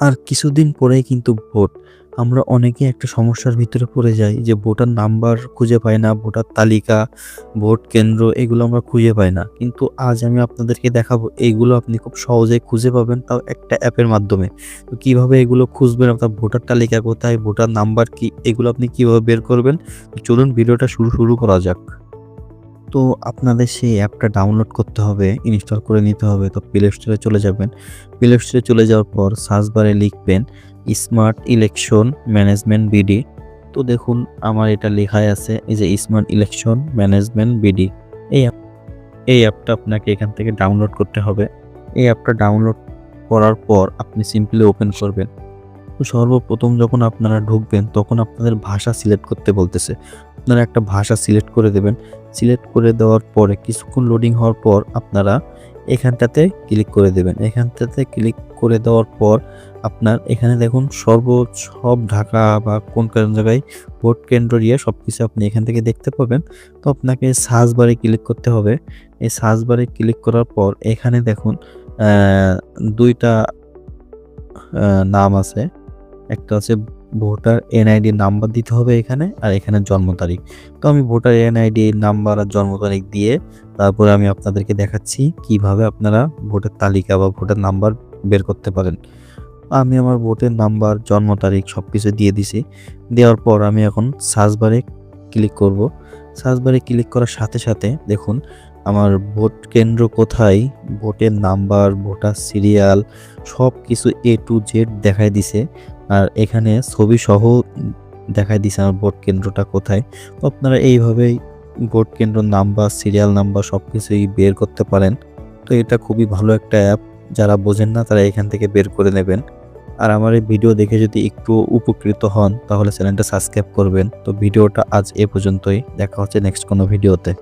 আর কিছুদিন পরেই কিন্তু ভোট। আমরা অনেকে একটা সমস্যার ভিতরে পড়ে যাই যে ভোটার নাম্বার খুঁজে পাই না, ভোটার তালিকা, ভোট কেন্দ্র এগুলো আমরা খুঁজে পাই না। কিন্তু আজ আমি আপনাদেরকে দেখাবো এইগুলো আপনি খুব সহজেই খুঁজে পাবেন তাও একটা অ্যাপের মাধ্যমে। তো কীভাবে এগুলো খুঁজবেন আপনার ভোটার তালিকা কোথায়, ভোটার নাম্বার কি, এগুলো আপনি কীভাবে বের করবেন? চলুন ভিডিওটা শুরু শুরু করা যাক। তো আপনাদের সেই অ্যাপটা ডাউনলোড করতে হবে ইনস্টল করে নিতে হবে, তো প্লে স্টোরে চলে যাবেন। প্লে স্টোরে চলে যাওয়ার পর সার্চ বারে লিখবেন স্মার্ট ইলেকশন ম্যানেজমেন্ট বিডি তো দেখুন, আমার এটা লেখাই আছে, এই যে স্মার্ট ইলেকশন ম্যানেজমেন্ট বিডি এই অ্যাপ এই অ্যাপটা আপনাকে এখান থেকে ডাউনলোড করতে হবে। এই অ্যাপটা ডাউনলোড করার পর আপনি সিম্পলি ওপেন করবেন। সর্বপ্রথম যখন আপনারা ঢুকবেন, তখন আপনাদের ভাষা সিলেক্ট করতে বলতেছে। আপনারা একটা ভাষা সিলেক্ট করে দেবেন। সিলেক্ট করে দেওয়ার পরে কিছুক্ষণ লোডিং হওয়ার পর আপনারা এখানটাতে ক্লিক করে দেবেন। এখানটাতে ক্লিক করে দেওয়ার পর আপনার এখানে দেখুন সর্ব সব ঢাকা বা কোন কোন জায়গায় ভোট কেন্দ্র দিয়ে সব কিছু আপনি এখান থেকে দেখতে পাবেন। তো আপনাকে সার্চ বারে ক্লিক করতে হবে। এই সার্চ বারে ক্লিক করার পর এখানে দেখুন দুইটা নাম আছে। একটা আছে ভোটার এনআইডি নাম্বার দিতে হবে এখানে আর এখানে জন্ম তারিখ। তো আমি ভোটার এনআইডি নাম্বার আর জন্ম তারিখ দিয়ে তারপরে আমি আপনাদেরকে দেখাচ্ছি কীভাবে আপনারা ভোটার তালিকা বা ভোটার নাম্বার বের করতে পারেন। আমি আমার ভোটের নাম্বার, জন্ম তারিখ সব কিছু দিয়ে দিছি। দেওয়ার পর আমি এখন সার্চ বারে ক্লিক করব। সার্চ বারে ক্লিক করার সাথে সাথে দেখুন আমার ভোট কেন্দ্র কোথায়, ভোটের নাম্বার, ভোটার সিরিয়াল সব কিছু এ টু জেড দেখায় দিছে। আর এখানে ছবি সহ দেখায় দিছে আমার ভোট কেন্দ্রটা কোথায়। আপনারা এইভাবেই ভোট কেন্দ্র নাম্বার, সিরিয়াল নাম্বার সব কিছুই বের করতে পারেন। তো এটা খুবই ভালো একটা অ্যাপ। যারা বোঝেন না তারা এখান থেকে বের করে নেবেন। আর আমার এই ভিডিও দেখে যদি একটু উপকৃত হন, তাহলে চ্যানেলটা সাবস্ক্রাইব করবেন। তো ভিডিওটা আজ এ পর্যন্তই। দেখা হচ্ছে নেক্সট কোনো ভিডিওতে।